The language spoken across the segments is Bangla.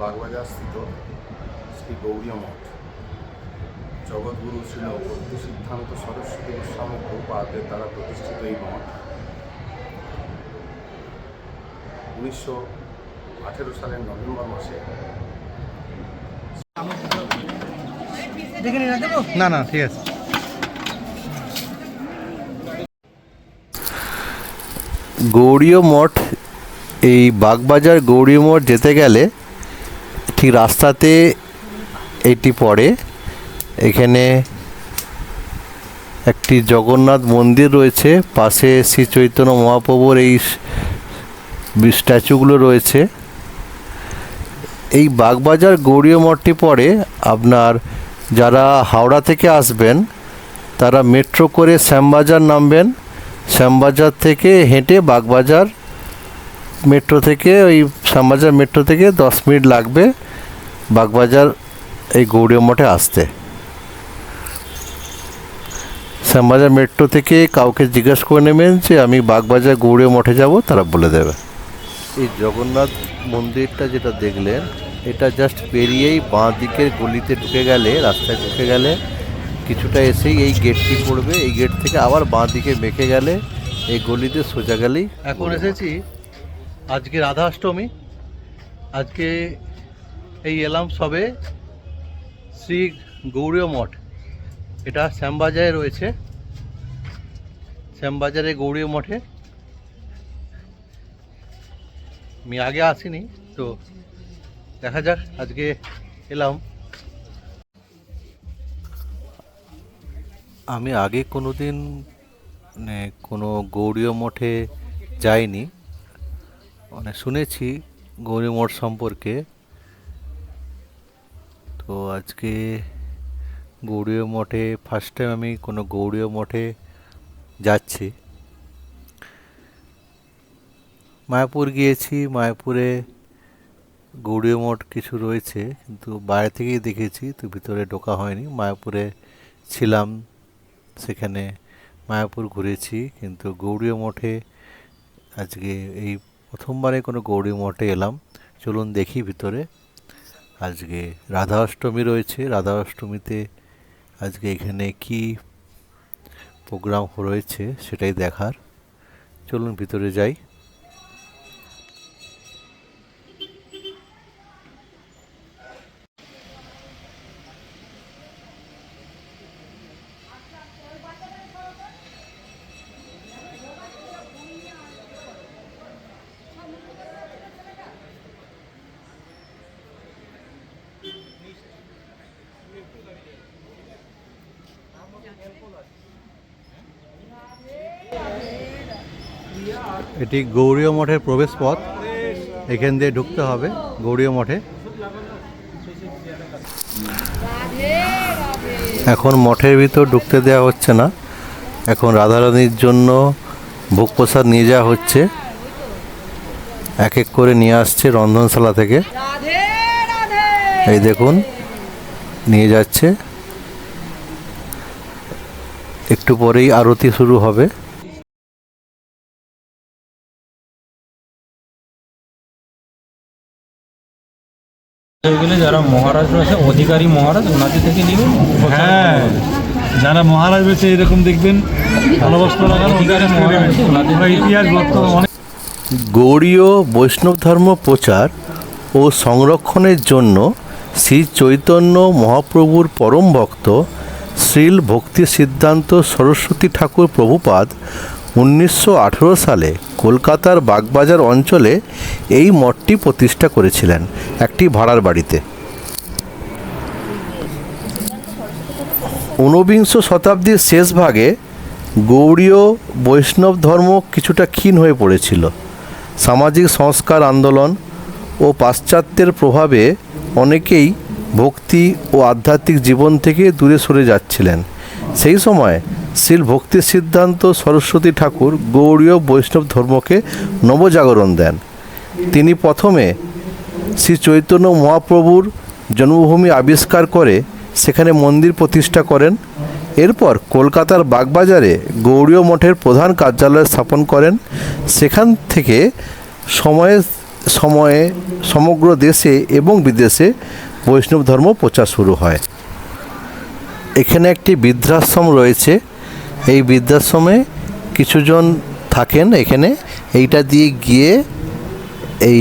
বাগবাজার স্থিত শ্রী গৌরী মঠ। জগৎগুরু ছিল ভক্তি সিদ্ধান্ত সরস্বতী গোস্বামী প্রভুপাদের দ্বারা প্রতিষ্ঠিত এই মঠ। উনিশশো আঠেরো সালের নভেম্বর মাসে না না ঠিক আছে। গৌড়ীয় মঠ এই বাগবাজার গৌড়ীয় মঠ যেতে গেলে ঠিক রাস্তাতে এটি পড়ে। এখানে একটি জগন্নাথ মন্দির রয়েছে পাশে শ্রী চৈতন্য মহাপ্রভুর এই স্ট্যাচুগুলো রয়েছে। এই বাগবাজার গৌড়ীয় মঠটি পড়ে আপনার যারা হাওড়া থেকে আসবেন, তারা মেট্রো করে শ্যামবাজার নামবেন। শ্যামবাজার থেকে হেঁটে বাগবাজার মেট্রো থেকে, ওই শ্যামবাজার মেট্রো থেকে দশ মিনিট লাগবে বাগবাজার এই গৌড়ীয় মঠে আসতে। শ্যামবাজার মেট্রো থেকে কাউকে জিজ্ঞেস করে নেবেন যে, আমি বাগবাজার গৌড়ীয় মঠে যাব, তারা বলে দেবে। এই জগন্নাথ মন্দিরটা যেটা দেখলেন এটা জাস্ট পেরিয়েই বাঁ দিকের গলিতে ঢুকে গেলে রাস্তায় ঢুকে গেলে কিছুটা এসেই এই গেটটি পড়বে। এই গেট থেকে আবার বাঁ দিকে মেখে গেলে এই গলিতে সোজা গেলেই এখন এসেছি। আজকে রাধা অষ্টমী আজকে এই এলাম সবে শ্রী গৌরীয় মঠ। এটা শ্যামবাজারে রয়েছে। শ্যামবাজারে গৌরীয় মঠে। আমি আগে আসিনি তো দেখা যাক, আজকে এলাম। আমি আগে কোনো দিন মানে কোনো গৌরীয় মঠে যাইনি। মানে শুনেছি গৌরী মঠ সম্পর্কে। তো আজকে গৌরীয় মঠে ফার্স্ট টাইম আমি কোনো গৌরীয় মঠে যাচ্ছি। মায়াপুর গিয়েছি, মায়াপুরে গৌরীয় মঠ কিছু রয়েছে, কিন্তু বাইরে থেকেই দেখেছি, তো ভিতরে ঢোকা হয়নি। মায়াপুরে ছিলাম, সেখানে মায়াপুর ঘুরেছি, কিন্তু গৌরীয় মঠে আজকে এই প্রথমবারে কোনো গৌরী মঠে এলাম। চলুন দেখি ভিতরে। আজকে রাধা অষ্টমী রয়েছে। রাধা অষ্টমীতে আজকে এখানে কি প্রোগ্রাম রয়েছে সেটাই দেখার। চলুন ভিতরে যাই। এটি গৌরীয় মঠের প্রবেশ পথ। এখান দিয়ে ঢুকতে হবে গৌরীয় মঠে। এখন মঠের ভিতর ঢুকতে দেওয়া হচ্ছে না। এখন রাধারানীর জন্য ভোগ প্রসাদ নিয়ে যাওয়া হচ্ছে। এক এক করে নিয়ে আসছে রন্ধনশালা থেকে। এই দেখুন, নিয়ে যাচ্ছে। একটু পরেই আরতি শুরু হবে। যারা মহারাজ রয়েছে অধিকারী মহারাজ ওনাদের থেকে নেবেন হ্যাঁ যারা মহারাজ রয়েছে এরকম দেখবেন ভালো বস্ত্র ইতিহাস গৌড়ীয় বৈষ্ণব ধর্ম প্রচার ও সংরক্ষণের জন্য শ্রী চৈতন্য মহাপ্রভুর পরম ভক্ত শ্রীল ভক্তি সিদ্ধান্ত সরস্বতী ঠাকুর প্রভুপাদ উনিশশো আঠেরো সালে কলকাতার বাগবাজার অঞ্চলে এই মঠটি প্রতিষ্ঠা করেছিলেন একটি ভাড়ার বাড়িতে। ঊনবিংশ শতাব্দীর শেষ ভাগে গৌড়ীয় বৈষ্ণব ধর্ম কিছুটা ক্ষীণ হয়ে পড়েছিল। সামাজিক সংস্কার আন্দোলন ও পাশ্চাত্যের প্রভাবে অনেকেই ভক্তি ও আধ্যাত্মিক জীবন থেকে দূরে সরে যাচ্ছিলেন। সেই সময় শিল ভক্তি সিদ্ধান্ত সরস্বতী ঠাকুর গৌড়ীয় বৈষ্ণব ধর্মকে নবজাগরণ দেন। তিনি প্রথমে শ্রী চৈতন্য মহাপ্রভুর জন্মভূমি আবিষ্কার করে সেখানে মন্দির প্রতিষ্ঠা করেন। এরপর কলকাতার বাগবাজারে গৌড়ীয় মঠের প্রধান কার্যালয় স্থাপন করেন। সেখান থেকে সময়ে সময়ে সমগ্র দেশে এবং বিদেশে বৈষ্ণব ধর্ম প্রচার শুরু হয়। এখানে একটি বৃদ্ধাশ্রম রয়েছে। এই বৃদ্ধাশ্রমে কিছুজন থাকেন এখানে। এইটা দিয়ে গিয়ে এই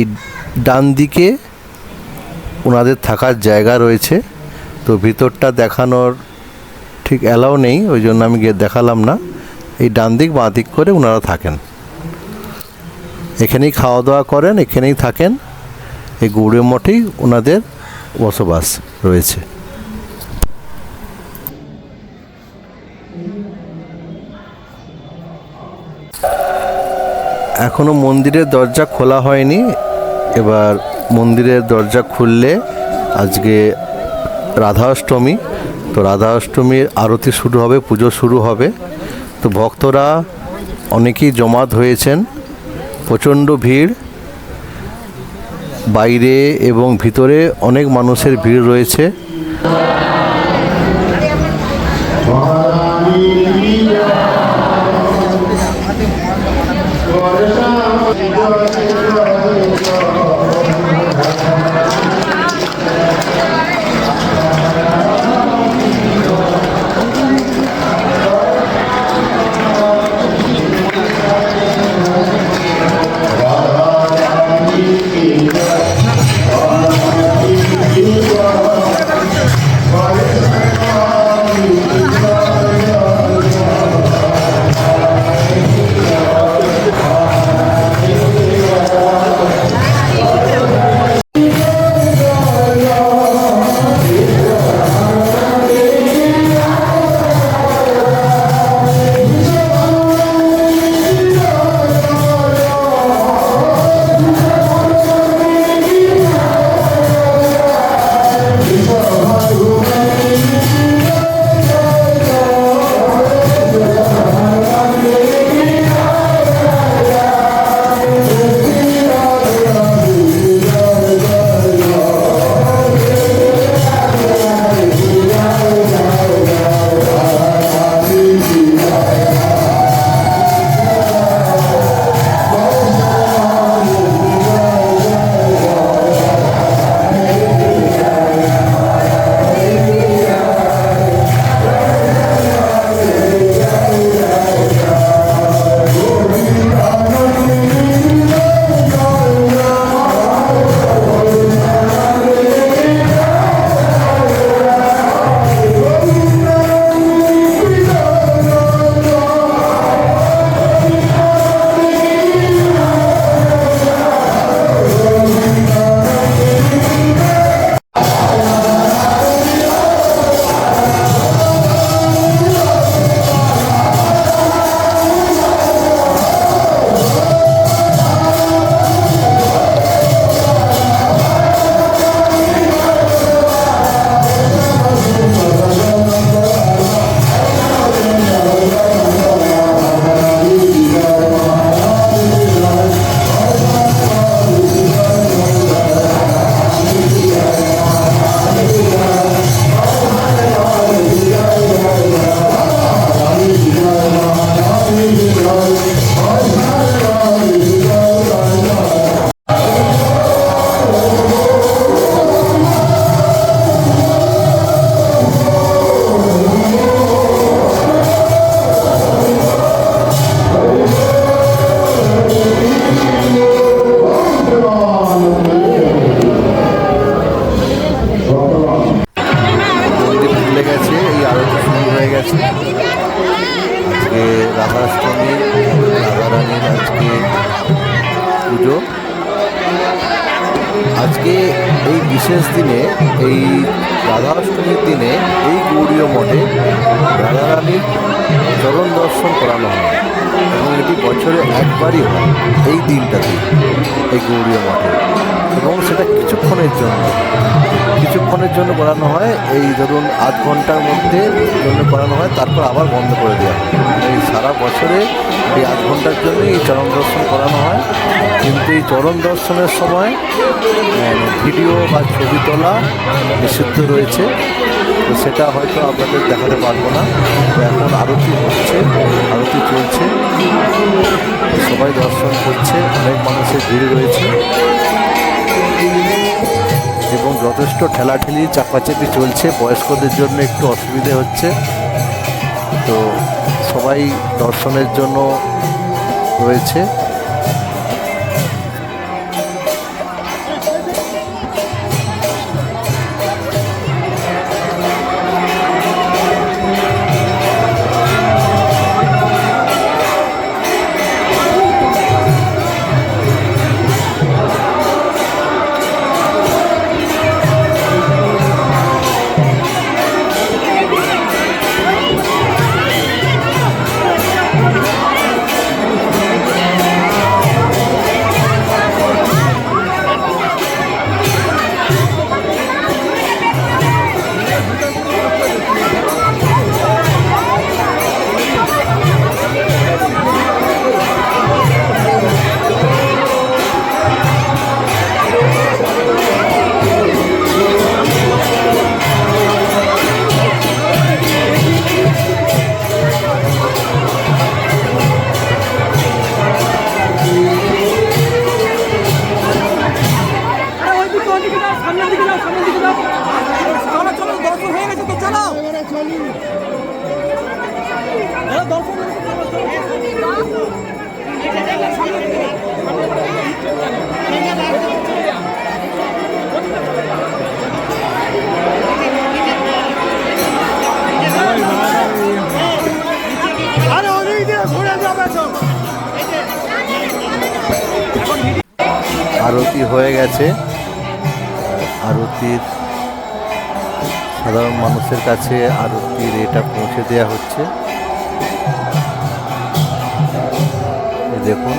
ডান দিকে ওনাদের থাকার জায়গা রয়েছে। তো ভিতরটা দেখানোর ঠিক অ্যালাউ নেই, ওই জন্য আমি গিয়ে দেখালাম না। এই ডান দিক, বাঁ দিক করে ওনারা থাকেন। এখানেই খাওয়া দাওয়া করেন, এখানেই থাকেন। এই গৌড়ে মঠেই ওনাদের বসবাস রয়েছে। এখনও মন্দিরের দরজা খোলা হয়নি। এবার মন্দিরের দরজা খুললে আজকে রাধা অষ্টমী তো রাধা অষ্টমীর আরতি শুরু হবে, পুজো শুরু হবে। তো ভক্তরা অনেকেই জমাত হয়েছেন। প্রচণ্ড ভিড়। বাইরে এবং ভিতরে অনেক মানুষের ভিড় রয়েছে। এই রাধা দিনে এই মঠে রাধারানীর চরণ দর্শন করানো হয় এবং এটি বছরে একবারই হয় এই দিনটাতে এই গৌরীয় মঠে। এবং সেটা কিছুক্ষণের জন্য। কিছুক্ষণের জন্য করানো হয়, এই ধরুন আধ ঘণ্টার মধ্যে জন্য করানো হয়, তারপর আবার বন্ধ করে দেওয়া হয়। এই সারা বছরে এই আধ ঘণ্টার জন্য এই চরণ দর্শন করানো হয়। কিন্তু এই চরণ দর্শনের সময় ভিডিও বা ছবি তোলা নিষিদ্ধ রয়েছে। তো সেটা হয়তো আপনাদের দেখাতে পারব না। তো এখন আরতি হচ্ছে, আরতি চলছে। সবাই দর্শন করছে, অনেক মানুষের ভিড় রয়েছে। এবং যথেষ্ট ঠেলাঠেলি, চাপাচাপি চলছে, বয়স্কদের জন্য একটু অসুবিধে হচ্ছে। তো সবাই দর্শনের জন্য রয়েছে। আরতি হয়ে গেছে। আরতির সাধারণ মানুষের কাছে আরতির এটা পৌঁছে দেওয়া হচ্ছে। দেখুন।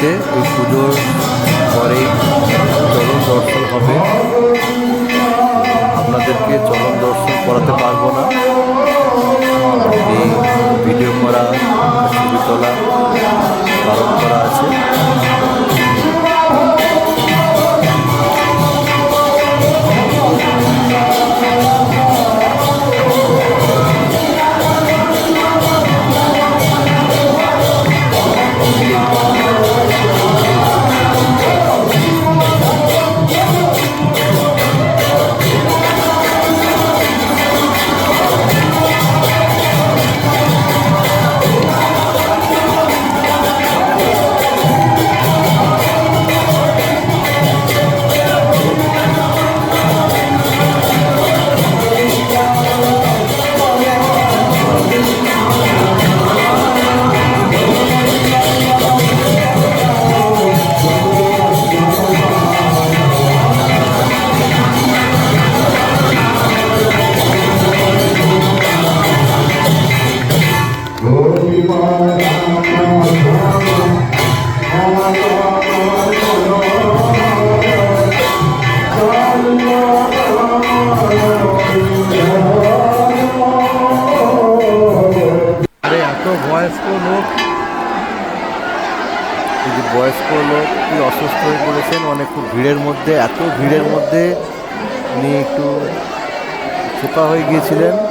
চলছে এই পুজোর পরে চরম দর্শন হবে। আপনাদেরকে চরম দর্শন করাতে পারব না। এই ভিডিও করা, ছবি তোলা পালন করা আছে। হয়ে গিয়েছিলেন।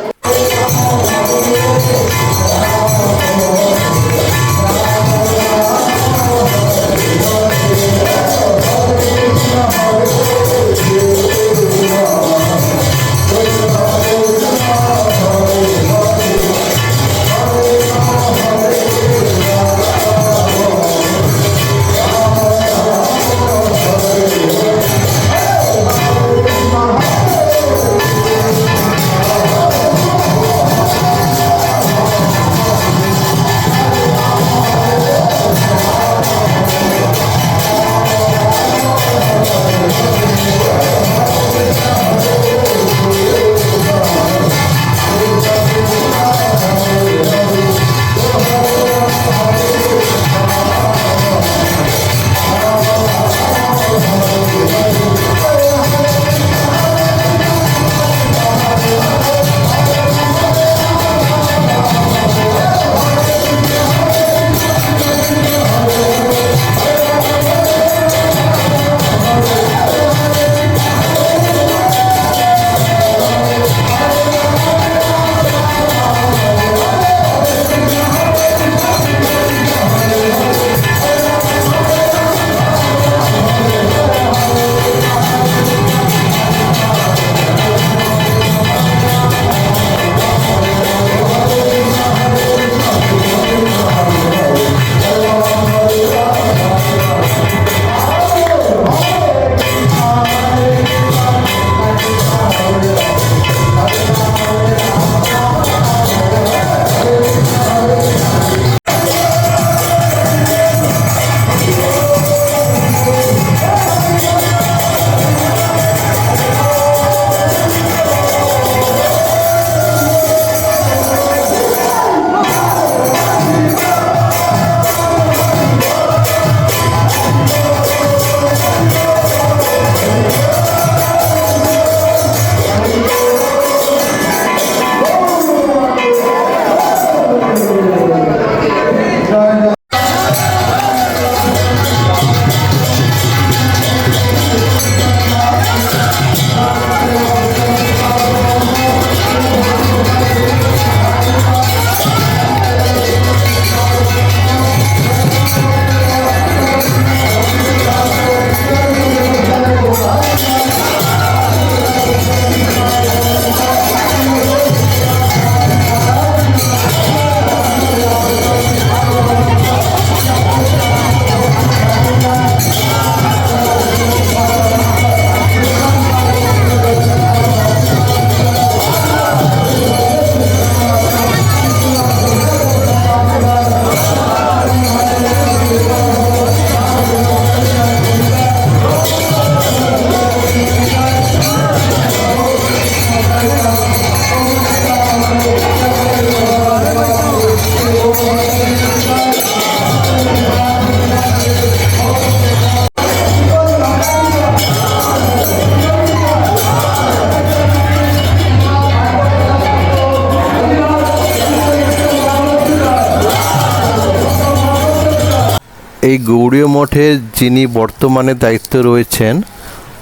গৌড়ীয় মঠে যিনি বর্তমানে দায়িত্ব রয়েছেন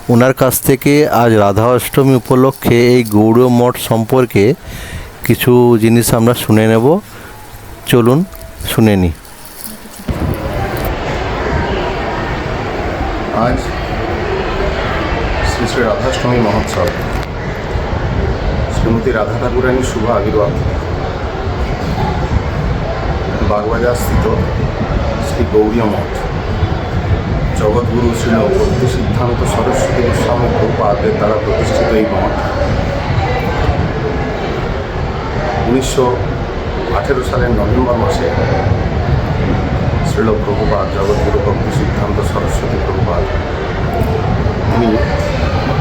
ওনার কাছ থেকে আজ রাধা অষ্টমী উপলক্ষে এই গৌড়ীয় মঠ সম্পর্কে কিছু জিনিস আমরা শুনে নেব। চলুন, শুনে নিই। আজ শ্রী শ্রী রাধাষ্টমী মহোৎসব। শ্রীমতী রাধা ঠাকুরানীর শুভ আবির্ভাব। বাগবাজার স্থিত শ্রী গৌরীয় মঠ। জগৎগুরু শ্রী ভক্তি সিদ্ধান্ত সরস্বতী গোস্বামী প্রপাতের দ্বারা প্রতিষ্ঠিত এই মঠ। উনিশশো আঠেরো সালের নভেম্বর মাসে শ্রীল প্রভুপাত জগৎগুরু ভক্তি সিদ্ধান্ত সরস্বতী প্রভুপাত তিনি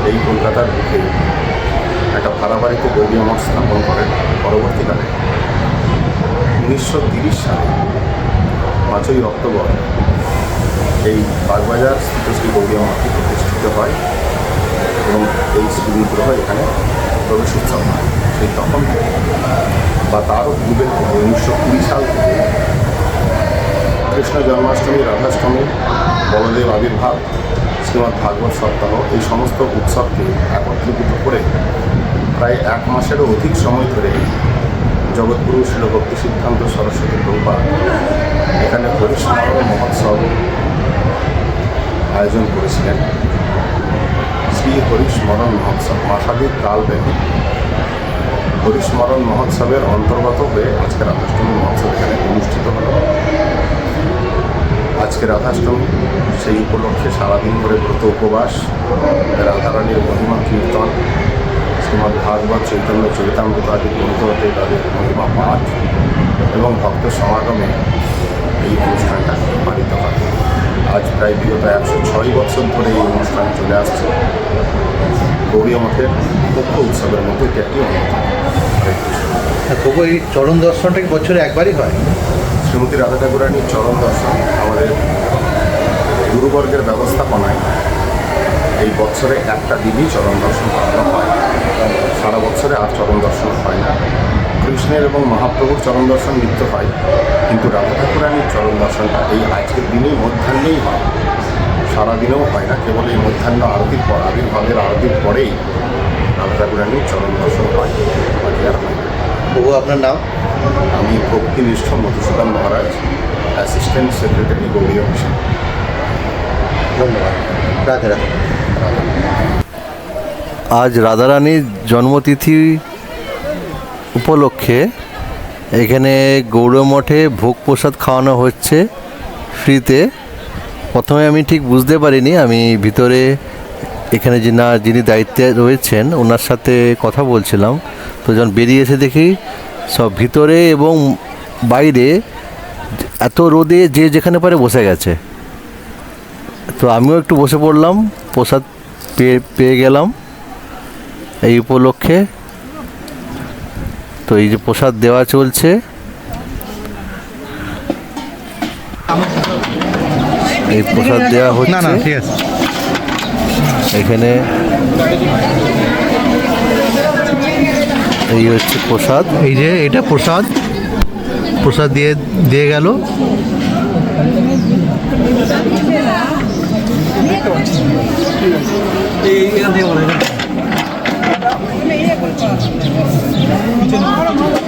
এই কলকাতার বুকে একটা ভাড়া বাড়িতে গৌরী মঠ স্থাপন করেন পরবর্তীকালে। উনিশশো তিরিশ সালে পাঁচই অক্টোবর এই বাগবাজার শ্রী গৌরী মঠটি প্রতিষ্ঠিত হয় এবং এই শ্রী বিগ্রহ এখানে প্রবেশ উৎসব হয়। সেই তখন বা তারও পূর্বের থেকে উনিশশো কুড়ি সাল থেকে কৃষ্ণ জন্মাষ্টমী, রাধাষ্টমী, বলদেব আবির্ভাব, শ্রীমদ্ ভাগবত সপ্তাহ এই সমস্ত উৎসবকে একত্রীভূত করে প্রায় এক মাসেরও অধিক সময় ধরে জগৎগুরু শিলভক্তি সিদ্ধান্ত সরস্বতী প্রভা এখানে হরিস্মরণ মহোৎসব আয়োজন করেছিলেন। শ্রী হরিস্মরণ মহোৎসব মাসাধিক কালব্যাপী হরিস্মরণ মহোৎসবের অন্তর্গত হয়ে আজকে রাধাষ্টমী মহোৎসব এখানে অনুষ্ঠিত হলো। আজকে রাধাষ্টমী, সেই উপলক্ষে সারাদিন ধরে ব্রত উপবাস, রাধারানীর মহিমা কীর্তন শ্রীমৎ ভাগবত চৈতন্য চরিতামৃত আদি গ্রন্থ হতে তাদের মহিমা পাঠ এবং ভক্ত সমাগমে এই অনুষ্ঠানটা পালিত হয়। আজ প্রায় বিগত একশো ছয় বছর ধরে এই অনুষ্ঠান চলে আসছে। গৌরী মঠের মুখ্য উৎসবের মধ্যে এটি একটি তবু এই চরণ দর্শনটা বছরে একবারই হয়? শ্রীমতী রাধা ঠাকুরানীর চরণ দর্শন আমাদের গুরুবর্গের ব্যবস্থাপনায় এই বছরে একটা দিনই চরণ দর্শন করানো হয়। সারা বছরে আর চরণ দর্শন হয় না। কৃষ্ণের এবং মহাপ্রভুর চরণ দর্শন নিত্য হয়। কিন্তু রাধা ঠাকুরানীর চরণ দর্শনটা এই আজকের দিনেই মধ্যাহ্নেই হয়। সারাদিনেও হয় না কেবল এই মধ্যাহ্ন আরতির পর আবির্ভাবের আরতির পরেই রাধা ঠাকুরানীর চরণ দর্শন হয়। তবু আপনার নাম? আমি ভক্তিনিষ্ঠ মধুসূদন মহারাজ অ্যাসিস্ট্যান্ট সেক্রেটারি গৌরী অফিসে ধন্যবাদ। রাধে রাধে। আজ রাধারানীর জন্মতিথি উপলক্ষে এখানে গৌড় মঠে ভোগ প্রসাদ খাওয়ানো হচ্ছে ফ্রিতে। প্রথমে আমি ঠিক বুঝতে পারিনি, আমি ভিতরে এখানে যে না, যিনি দায়িত্বে রয়েছেন, ওনার সাথে কথা বলছিলাম। তো যখন বেরিয়ে এসে দেখি সব ভিতরে এবং বাইরে এত রোদে যে যেখানে পারে বসে গেছে। তো আমিও একটু বসে পড়লাম, প্রসাদ পেয়ে পেয়ে গেলাম এই উপলক্ষে। তো এই যে প্রসাদ দেওয়া চলছে। এই প্রসাদ দেওয়া না না হচ্ছে। ঠিক আছে। এখানে এই হচ্ছে প্রসাদ। এই যে এটা প্রসাদ। প্রসাদ দিয়ে দিয়ে গেল।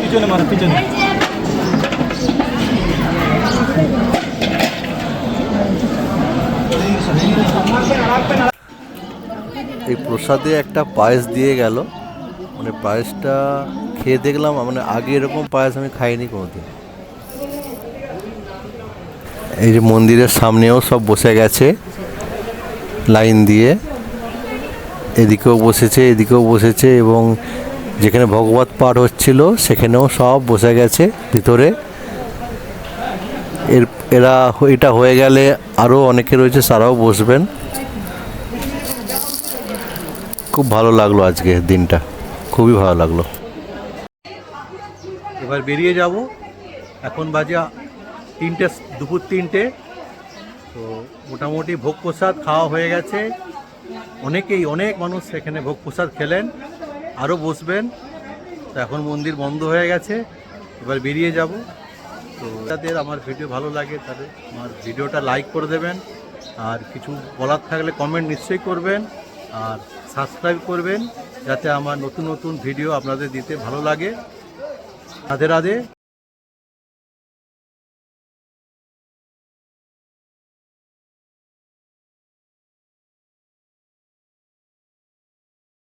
পিছনে। মারো পিছনে। এই প্রসাদে একটা পায়েস দিয়ে গেল। মানে পায়েসটা খেয়ে দেখলাম মানে আগে এরকম পায়েস আমি খাইনি কোনোদিন। এই যে মন্দিরের সামনেও সব বসে গেছে লাইন দিয়ে। এদিকেও বসেছে এদিকেও বসেছে এবং যেখানে ভগবত পাঠ হচ্ছিল, সেখানেও সব বসে গেছে ভিতরে। এর, এরা এটা হয়ে গেলে আরও অনেকে রয়েছে তারাও বসবেন। খুব ভালো লাগল আজকে দিনটা। খুবই ভালো লাগল। এবার বেরিয়ে যাব। এখন বাজে তিনটে, দুপুর তিনটে। তো মোটামুটি ভোগ প্রসাদ খাওয়া হয়ে গেছে। অনেকেই, অনেক মানুষ সেখানে ভোগ প্রসাদ খেলেন। আরও বসবেন। তো এখন মন্দির বন্ধ হয়ে গেছে, এবার বেরিয়ে যাব। তো তাদের আমার ভিডিও ভালো লাগে তাহলে আমার ভিডিওটা লাইক করে দেবেন। আর কিছু বলার থাকলে কমেন্ট নিশ্চয়ই করবেন। আর সাবস্ক্রাইব করবেন, যাতে আমার নতুন নতুন ভিডিও আপনাদের দিতে ভালো লাগে। রাধে রাধে।